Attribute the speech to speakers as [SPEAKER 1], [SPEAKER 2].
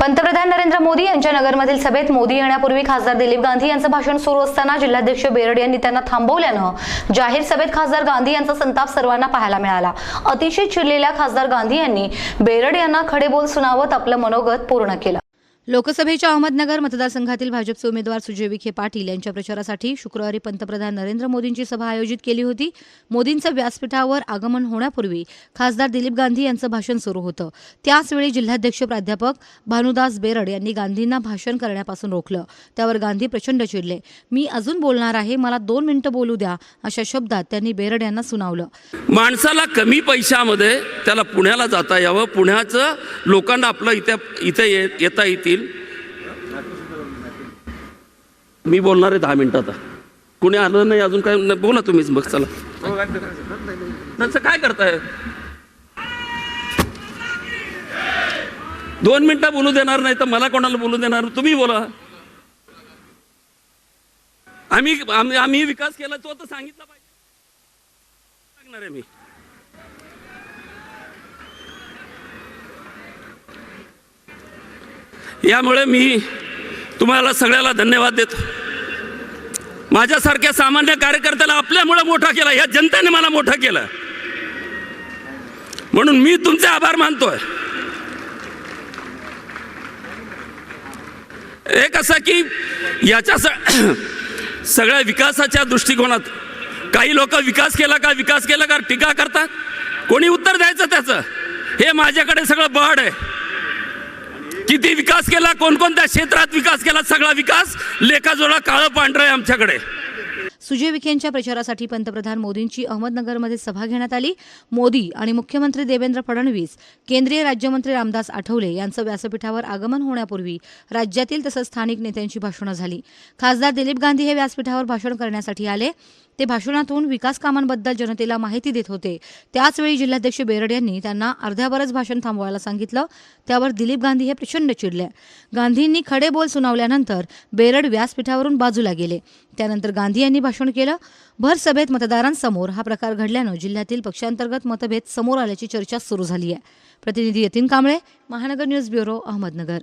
[SPEAKER 1] पंतप्रधान नरेंद्र मोदी यांच्या नगरमधील सभेत मोदी येण्यापूर्वी खासदार दिलीप गांधी यांचं भाषण सुरू असताना जिल्हाध्यक्ष बेरड यांनी त्यांना थांबवल्यानं जाहीर सभेत खासदार गांधी यांचा संताप सर्वांना पाहायला मिळाला. अतिशय चिडलेल्या खासदार गांधी यांनी बेरड यांना खडे बोल सुनावत आपलं मनोगत पूर्ण केलं. लोकसभेच्या अहमदनगर मतदारसंघातील भाजपचे उमेदवार सुजय विखे पाटील यांच्या प्रचारासाठी शुक्रवारी पंतप्रधान नरेंद्र मोदींची सभा आयोजित केली होती. मोदींचं व्यासपीठावर आगमन होण्यापूर्वी खासदार दिलीप गांधी यांचं भाषण सुरू होतं. त्याचवेळी जिल्हाध्यक्ष प्राध्यापक भानुदास बेरड यांनी गांधींना भाषण करण्यापासून रोखलं. त्यावर गांधी प्रचंड चिडले. मी अजून बोलणार आहे मला दोन मिनिटं बोलू द्या अशा शब्दात त्यांनी बेरड यांना सुनावलं.
[SPEAKER 2] माणसाला कमी पैशामध्ये त्याला पुण्याला जाता यावं. पुण्याचं लोकांना आपलं इथे इथे ये- येता येतील. मी बोलणार आहे दहा मिनिटात. कुणी आलं नाही अजून काय? बोला तुम्हीच मग चला. त्यांचं काय करताय? दोन मिनिटं बोलू देणार नाही तर मला कोणाला बोलू देणार? तुम्ही बोला. आम्ही आम्ही विकास केला तो तर सांगितला पाहिजे. सांगणार आहे मी. यामुळे मी तुम्हाला सगळ्याला धन्यवाद देतो. माझ्यासारख्या सामान्य कार्यकर्त्याला आपल्यामुळे मोठा केला या जनतेने मला मोठा केलं. म्हणून मी तुमचे आभार मानतोय. एक असं की याच्या स- सगळ्या विकासाच्या दृष्टिकोनात काही लोक विकास केला का विकास केला का टीका करतात? कोणी उत्तर द्यायचं त्याचं? हे माझ्याकडे सगळं बळ आहे. किती विकास केला कोणकोणत्या क्षेत्रात विकास केला सगळा विकास? लेखाजोडा काळं पांढरं आहे आमच्याकडे.
[SPEAKER 1] सुजय विखेंच्या प्रचारासाठी पंतप्रधान मोदींची अहमदनगरमध्ये सभा घेण्यात आली. मोदी आणि मुख्यमंत्री देवेंद्र फडणवीस केंद्रीय राज्यमंत्री रामदास आठवले यांचं व्यासपीठावर आगमन होण्यापूर्वी राज्यातील तसंच स्थानिक नेत्यांची भाषणं झाली. खासदार दिलीप गांधी हे व्यासपीठावर भाषण करण्यासाठी आले. ते भाषणातून विकास कामांबद्दल जनतेला माहिती देत होते. त्याचवेळी जिल्हाध्यक्ष बेरड यांनी त्यांना अर्ध्यावरच भाषण थांबवायला सांगितलं. त्यावर दिलीप गांधी हे प्रचंड चिडले. गांधींनी खडे बोल सुनावल्यानंतर बेरड व्यासपीठावरून बाजूला गेले. त्यानंतर गांधी यांनी भाषण केलं. भर सभेत मतदारांसमोर हा प्रकार घडल्यानं जिल्ह्यातील पक्षांतर्गत मतभेद समोर आल्याची चर्चा सुरू झाली आहे प्रतिनिधी यतीन कांबळे महानगर न्यूज ब्युरो अहमदनगर.